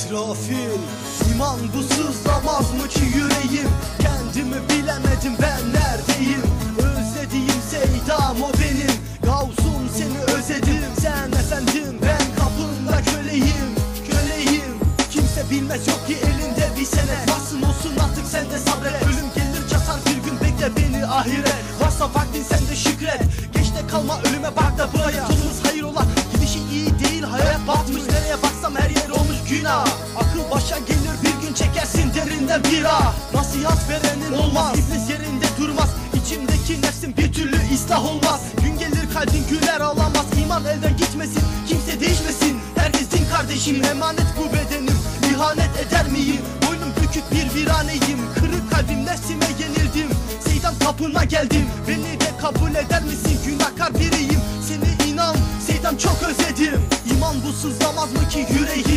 İsrafil İman bu sızlamaz mı ki yüreğim? Kendimi bilemedim ben neredeyim? Özlediğim Seydam o benim. Gavsum seni özledim Sen efendim ben kapında köleyim Köleyim. Kimse bilmez yok ki elinde bir sene. Varsın olsun artık sen de sabret. Ölüm gelir çasar bir gün bekle beni ahiret. Varsa vaktin sen de şükret. Geç de kalma ölüme bak da buraya. Sonumuz hayır ola gidişi iyi değil Hayat batmış. Nereye baksam her yer olmuş günah başa gelir bir gün çekersin derinden bira. Nasihat verenin olmaz İblis yerinde durmaz. İçimdeki nefsim bir türlü ıslah olmaz. Gün gelir kalbin güler ağlamaz İman elden gitmesin kimse değişmesin. Herkes din kardeşim emanet bu bedenim. İhanet eder miyim? Boynum bükük bir viraneyim. Kırık kalbim nefsime yenildim. Seydan kapına geldim. Beni de kabul eder misin? Günahkar biriyim. Seni inan Seydan çok özledim. İman bu sızlamaz mı ki yüreğim